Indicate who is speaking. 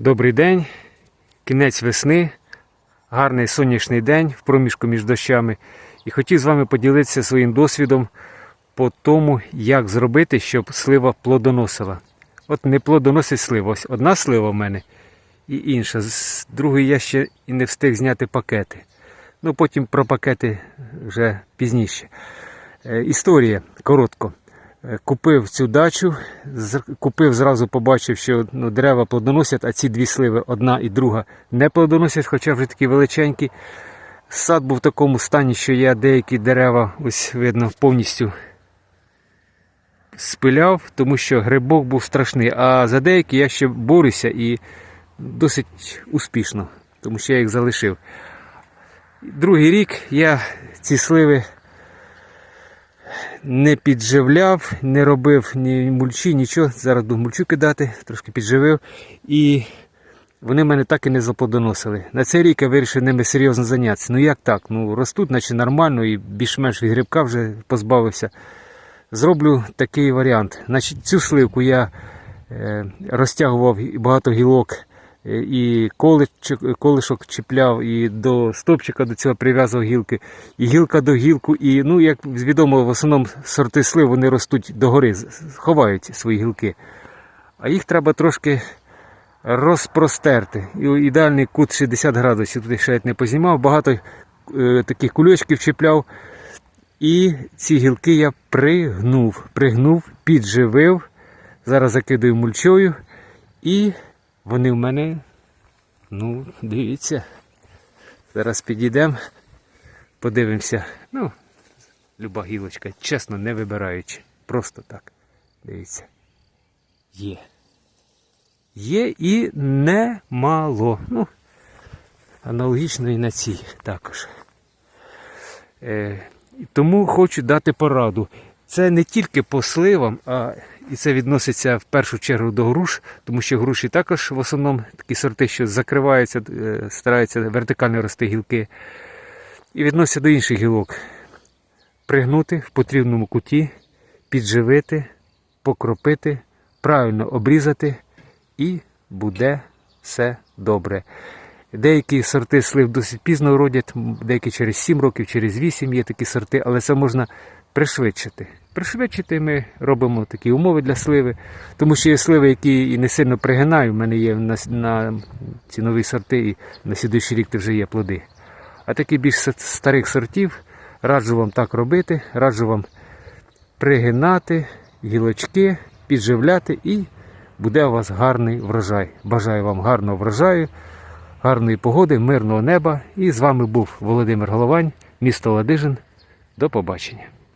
Speaker 1: Добрий день, кінець весни, гарний сонячний день в проміжку між дощами. І хотів з вами поділитися своїм досвідом по тому, як зробити, щоб слива плодоносила. От не плодоносить слива. Ось одна слива в мене і інша. З другої я ще і не встиг зняти пакети. Ну потім про пакети вже пізніше. Е, Історія коротко. Е, Купив цю дачу, купив зразу, побачив, що ну, дерева плодоносять, а ці дві сливи, одна і друга, не плодоносять, хоча вже такі величенькі. Сад був в такому стані, що я деякі дерева, ось видно, повністю спиляв, тому що грибок був страшний. А за деякі я ще борюся і досить успішно, тому що я їх залишив. Другий рік я ці сливи не підживляв, не робив ні мульчі, нічого. Зараз буду мульчу кидати, трошки підживив. І вони мене так і не заплодоносили. На цей рік я вирішив ними серйозно зайнятися. Ну як так? Ну ростуть, наче нормально, і більш-менш від грибка вже позбавився. Зроблю такий варіант. Значить, цю сливку я е, розтягував багато гілок і количок, колишок чіпляв, і до стопчика до цього прив'язував гілки, і гілка до гілку. І, ну, як відомо, в основному сорти слив вони ростуть догори, ховають свої гілки. А їх треба трошки розпростерти. І ідеальний кут 60 градусів. Туди ще не познімав, багато е, таких кульочків чіпляв. І ці гілки я пригнув, пригнув, підживив. Зараз закидаю мульчою. І вони в мене, ну, дивіться. Зараз підійдемо, подивимося. Ну, люба гілочка, чесно, не вибираючи. Просто так. Дивіться. Є. Є і немало. Ну, аналогічно і на цій також. Е, тому хочу дати пораду. Це не тільки по сливам, а і це відноситься в першу чергу до груш, тому що груші також в основному такі сорти, що закриваються, е, стараються вертикально рости гілки. І відноситься до інших гілок. Пригнути в потрібному куті, підживити, покропити, правильно обрізати, і буде все добре. Деякі сорти слив досить пізно родять, деякі через 7 років, через 8 є такі сорти, але це можна пришвидшити. Пришвидшити ми робимо такі умови для сливи, тому що є сливи, які і не сильно пригинаю. У мене є на, на ці нові сорти, і на слідуючий рік вже є плоди. А такі більш старих сортів раджу вам так робити, раджу вам пригинати гілочки, підживляти і буде у вас гарний врожай. Бажаю вам гарного врожаю, гарної погоди, мирного неба. І з вами був Володимир Головань, місто Ладижин. До побачення.